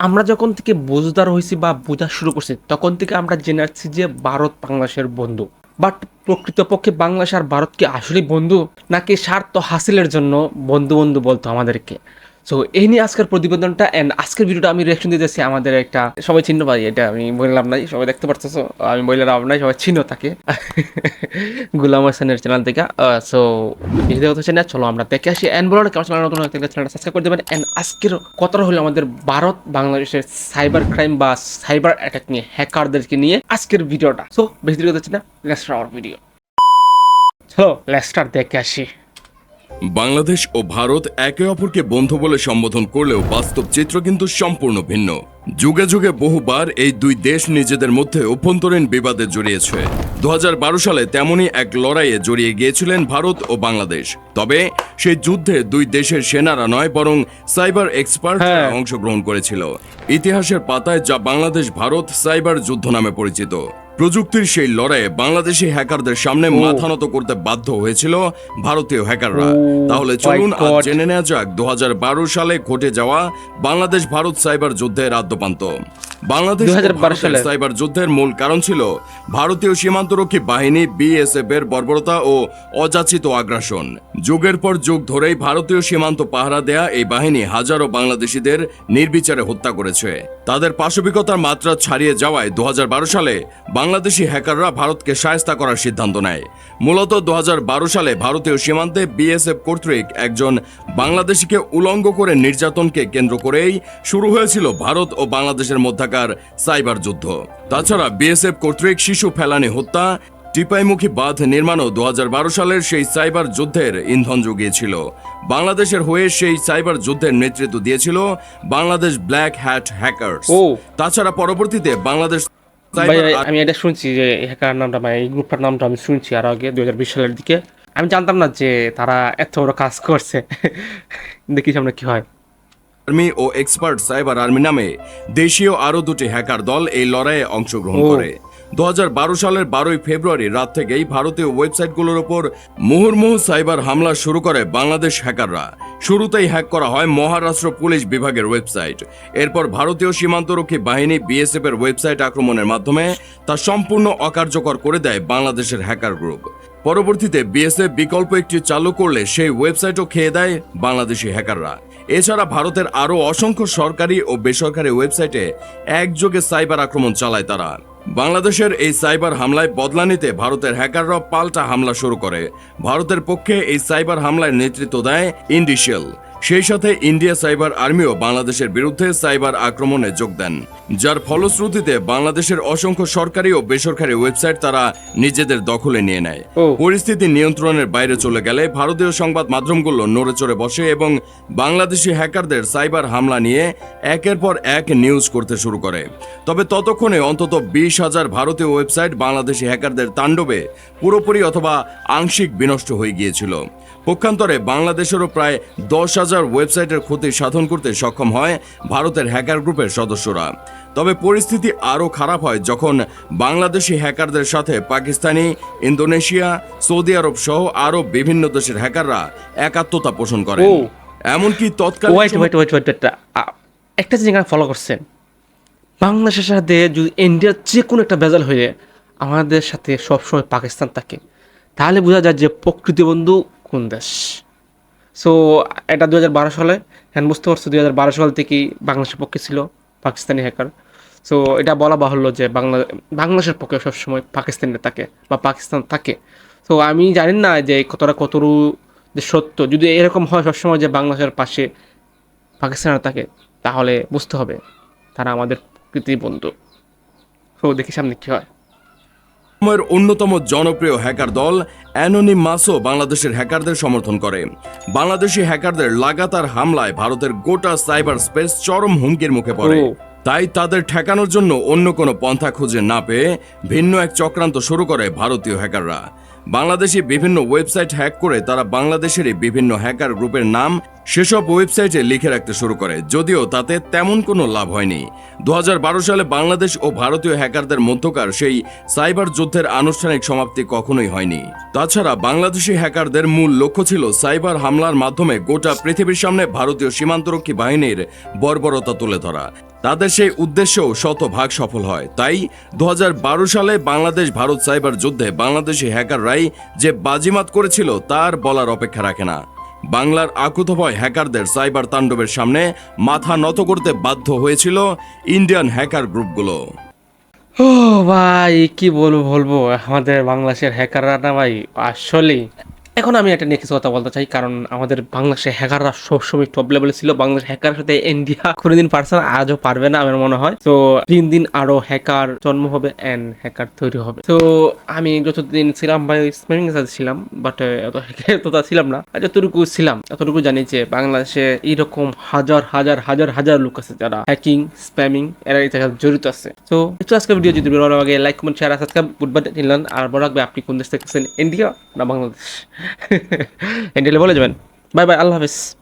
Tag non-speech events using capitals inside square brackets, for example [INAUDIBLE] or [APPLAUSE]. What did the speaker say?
আমরা যখন থেকে বোঝদার হয়েছি বা বোঝা শুরু করছি, তখন থেকে আমরা জেনে আসছি যে ভারত বাংলাদেশের বন্ধু। বাট প্রকৃতপক্ষে বাংলাদেশ আর ভারত কি আসলে বন্ধু? নাকি স্বার্থ হাসিলের জন্য বন্ধু বন্ধু বলতো আমাদেরকে? সো এই নিয়ে আজকের প্রতিবেদনটা অ্যান্ড আজকের ভিডিওটা আমি রিয়াকশন দিতেছি আমাদের একটা সবাই চিহ্ন পাই এটা আমি বললাম নাই, সবাই দেখতে পারতেছো, আমি বললাম নাই, সবাই চিহ্ন তাকে [LAUGHS] গুলাম হাসানের চ্যানেল থেকে সো ভিডিও হচ্ছে না, চলো আমরা দেখে আসি। অ্যান্ড বলো কেমন চ্যানেল নতুন চ্যানেলটা সাবস্ক্রাইব করে দেবেন। অ্যান্ড আজকের কথাটা হলো আমাদের ভারত বাংলাদেশের সাইবার ক্রাইম বা সাইবার অ্যাটাক নিয়ে হ্যাকারদেরকে নিয়ে আজকের ভিডিওটা। সো বেশি দেরি হচ্ছে না লেটস আওয়ার ভিডিও চলো লেস্টার দেখে আসি। বাংলাদেশ ও ভারত একে অপরকে বন্ধু বলে সম্বোধন করলেও বাস্তব চিত্র কিন্তু সম্পূর্ণ ভিন্ন। যুগে যুগে বহুবার এই দুই দেশ নিজেদের মধ্যে অভ্যন্তরীণ বিবাদে জড়িয়েছে। দু হাজার বারো সালে তেমনই এক লড়াইয়ে জড়িয়ে গিয়েছিলেন ভারত ও বাংলাদেশ। তবে সেই যুদ্ধে দুই দেশের সেনারা নয় বরং সাইবার এক্সপার্ট হ্যাঁ। অংশগ্রহণ করেছিল। ইতিহাসের পাতায় যা বাংলাদেশ ভারত সাইবার যুদ্ধ নামে পরিচিত। প্রযুক্তির সেই লড়াইয়ে বাংলাদেশি হ্যাকারদের সামনে মাথা নত করতে বাধ্য হয়েছিল ভারতীয় হ্যাকাররা। তাহলে চলুন আজ জেনে নেওয়া যাক দু সালে ঘটে যাওয়া বাংলাদেশ ভারত সাইবার যুদ্ধের আদ্যপান্ত। বাংলাদেশ ও 2012 ভারতের সালে। সাইবার যুদ্ধের মূল কারণ ছিল ভারতীয় সীমান্তরক্ষী বাহিনী বিএসএফ এর বর্বরতা ও অযাচিত আগ্রাসন। যুগের পর যুগ ধরেই ভারতীয় সীমান্ত পাহারা দেয়া এই বাহিনী হাজারো বাংলাদেশিদের নির্বিচারে হত্যা করেছে। তাদের পাশবিকতার মাত্রা ছাড়িয়ে যাওয়ায় দু হাজার বারো সালে বাংলাদেশি হ্যাকাররা ভারতকে সায়স্তা করার সিদ্ধান্ত নেয়। মূলত দু হাজার বারো সালে ভারতীয় সীমান্তে বিএসএফ কর্তৃক একজন বাংলাদেশিকে উলঙ্গ করে নির্যাতনকে কেন্দ্র করেই শুরু হয়েছিল ভারত ও বাংলাদেশের মধ্যকার সাইবার যুদ্ধ। তাছাড়া বিএসএফ কর্তৃক শিশু ফেলানি হত্যা টিপাইমুখী বাঁধ নির্মাণও দু সালের সেই সাইবার যুদ্ধের ইন্ধন জুগিয়েছিল বাংলাদেশের হয়ে সেই সাইবার যুদ্ধের নেতৃত্ব দিয়েছিল বাংলাদেশ ব্ল্যাক হ্যাট হ্যাকার্স। ও। তাছাড়া পরবর্তীতে বাংলাদেশ ভাই আমি এটা শুনছি যে হ্যাকার নামটা মানে এই গ্রুপটার নামটা আমি শুনছি আর আগে দুই হাজার বিশ সালের দিকে। আমি জানতাম না যে তারা এত বড় কাজ করছে। [LAUGHS] দেখি সামনে কি হয়। আর্মি ও এক্সপার্ট সাইবার আর্মি নামে দেশীয় আরও দুটি হ্যাকার দল এই লড়াইয়ে অংশগ্রহণ করে। দু হাজার বারো সালের বারোই ফেব্রুয়ারি রাত থেকেই ভারতীয় ওয়েবসাইটগুলোর ওপর মুহুর্মুহু সাইবার হামলা শুরু করে বাংলাদেশ হ্যাকাররা। শুরুতেই হ্যাক করা হয় মহারাষ্ট্র পুলিশ বিভাগের ওয়েবসাইট। এরপর ভারতীয় সীমান্তরক্ষী বাহিনী বিএসএফ এর ওয়েবসাইট আক্রমণের মাধ্যমে তা সম্পূর্ণ অকার্যকর করে দেয় বাংলাদেশের হ্যাকার গ্রুপ। পরবর্তীতে বিএসএফ বিকল্প একটি চালু করলে সেই ওয়েবসাইটও খেয়ে দেয় বাংলাদেশি হ্যাকাররা। এছাড়া ভারতের আরও অসংখ্য সরকারি ও বেসরকারি ওয়েবসাইটে একযোগে সাইবার আক্রমণ চালায় তারা। বাংলাদেশের এই সাইবার হামলায় বদলা নিতে ভারতের হ্যাকাররা পাল্টা হামলা শুরু করে। ভারতের পক্ষে এই সাইবার হামলায় নেতৃত্ব দেয় ইন্ডিশিয়াল। সেই সাথে ইন্ডিয়া সাইবার আর্মিও বাংলাদেশের বিরুদ্ধে সাইবার আক্রমণে যোগ দেন। যার ফলশ্রুতিতে বাংলাদেশের অসংখ্য সরকারি ও বেসরকারি ওয়েবসাইট তারা নিজেদের দখলে নিয়ে নেয়। পরিস্থিতি নিয়ন্ত্রণের বাইরে চলে গেলে ভারতীয় সংবাদ মাধ্যমগুলো নড়ে চড়ে বসে এবং বাংলাদেশি হ্যাকারদের সাইবার হামলা নিয়ে একের পর এক নিউজ করতে শুরু করে। তবে ততক্ষণে অন্তত বিশ হাজার ভারতীয় ওয়েবসাইট বাংলাদেশি হ্যাকারদের তাণ্ডবে পুরোপুরি অথবা আংশিক বিনষ্ট হয়ে গিয়েছিল। পক্ষান্তরে বাংলাদেশেরও প্রায় দশ হাজার ওয়েবসাইটের ক্ষতি সাধন করতে সক্ষম হয় ভারতের হ্যাকার গ্রুপের সদস্যরা। তবে পরিস্থিতি আরও খারাপ হয় যখন বাংলাদেশি হ্যাকারদের সাথে পাকিস্তানি ইন্দোনেশিয়া সৌদি আরব সহ আরও বিভিন্ন দেশের হ্যাকাররা একাত্মতা পোষণ করে এমনকি তৎকালীন একটা জিনিস ফলো করছেন। বাংলাদেশের সাথে যদি ইন্ডিয়ার যে কোনো একটা বেজাল হয়ে আমাদের সাথে সবসময় পাকিস্তান থাকে তাহলে বোঝা যায় যে প্রকৃতি বন্ধু কোন দেশ। সো এটা দু হাজার বারো সালে হ্যাঁ বুঝতে পারছ দু হাজার বারো সাল থেকেই বাংলাদেশের পক্ষে ছিল পাকিস্তানি হ্যাকার সো এটা বলা বাহুল্য যে বাংলা, বাংলাদেশের পক্ষে সবসময় পাকিস্তানে থাকে বা পাকিস্তান থাকে। তো আমি জানি না যে কতটা কতটুকু যে সত্য। যদি এরকম হয় সবসময় যে বাংলাদেশের পাশে পাকিস্তানের থাকে, তাহলে বুঝতে হবে তারা আমাদের প্রকৃতি বন্ধু তো দেখি সামনে কী হয়। সময়ের অন্যতম জনপ্রিয় হ্যাকার দল অ্যানোনিম মাসও বাংলাদেশের হ্যাকারদের সমর্থন করে। বাংলাদেশি হ্যাকারদের লাগাতার হামলায় ভারতের গোটা সাইবার স্পেস চরম হুমকির মুখে পড়ে। তাই তাদের ঠেকানোর জন্য অন্য কোনো পন্থা খুঁজে না পেয়ে ভিন্ন এক চক্রান্ত শুরু করে ভারতীয় হ্যাকাররা। বাংলাদেশি বিভিন্ন ওয়েবসাইট হ্যাক করে তারা বাংলাদেশেরই বিভিন্ন হ্যাকার গ্রুপের নাম সেসব ওয়েবসাইটে লিখে রাখতে শুরু করে, যদিও তাতে তেমন কোনো লাভ হয়নি। দু হাজার বারো সালে বাংলাদেশ ও ভারতীয় হ্যাকারদের মধ্যকার সেই সাইবার যুদ্ধের আনুষ্ঠানিক সমাপ্তি কখনোই হয়নি। তাছাড়া বাংলাদেশি হ্যাকারদের মূল লক্ষ্য ছিল সাইবার হামলার মাধ্যমে গোটা পৃথিবীর সামনে ভারতীয় সীমান্তরক্ষী বাহিনীর বর্বরতা তুলে ধরা। তাদের সেই উদ্দেশ্যও শতভাগ সফল হয়। তাই দু হাজার বারো সালে বাংলাদেশ ভারত সাইবার যুদ্ধে বাংলাদেশি হ্যাকাররাই যে বাজিমাত করেছিল, তার বলার অপেক্ষা রাখে না। বাংলার আকুতভয় হ্যাকারদের সাইবার তাণ্ডবের সামনে মাথা নত করতে বাধ্য হয়েছিল ইন্ডিয়ান হ্যাকার গ্রুপগুলো। ও ভাই, কি বলব বলব, আমাদের বাংলাদেশের হ্যাকাররা না ভাই, আসলেই এখন আমি একটা কিছু কথা বলতে চাই, কারণ আমাদের বাংলাদেশের হ্যাকাররা সবসময় টপ লেভেলে ছিল। বাংলাদেশ হ্যাকারের সাথে ইন্ডিয়া [LAUGHS] কোনোদিন পারছে না, আজও পারবে না আমার মনে হয়। তো দিন দিন আরও হ্যাকার জন্ম হবে এন্ড হ্যাকার তৈরি হবে। তো আমি যতদিন ছিলাম ভাই স্প্যামিং সাথে ছিলাম বাট এত এতটা ছিলাম না। যতটুকু ছিলাম এতটুকু জানি যে বাংলাদেশে এইরকম হাজার হাজার হাজার হাজার লোক আছে যারা হ্যাকিং স্প্যামিং এরা এই জায়গায় জড়িত আছে। তো একটু আজকে ভিডিও যদি ভালো লাগে লাইক কমেন্ট শেয়ার সাবস্ক্রাইব বুধবার নিলেন আর বড় রাখবে আপনি কোন দেশ থেকে ইন্ডিয়া না বাংলাদেশ? ইন্ডিয়া বলে যাবেন বাই বাই আল্লাহ হাফিজ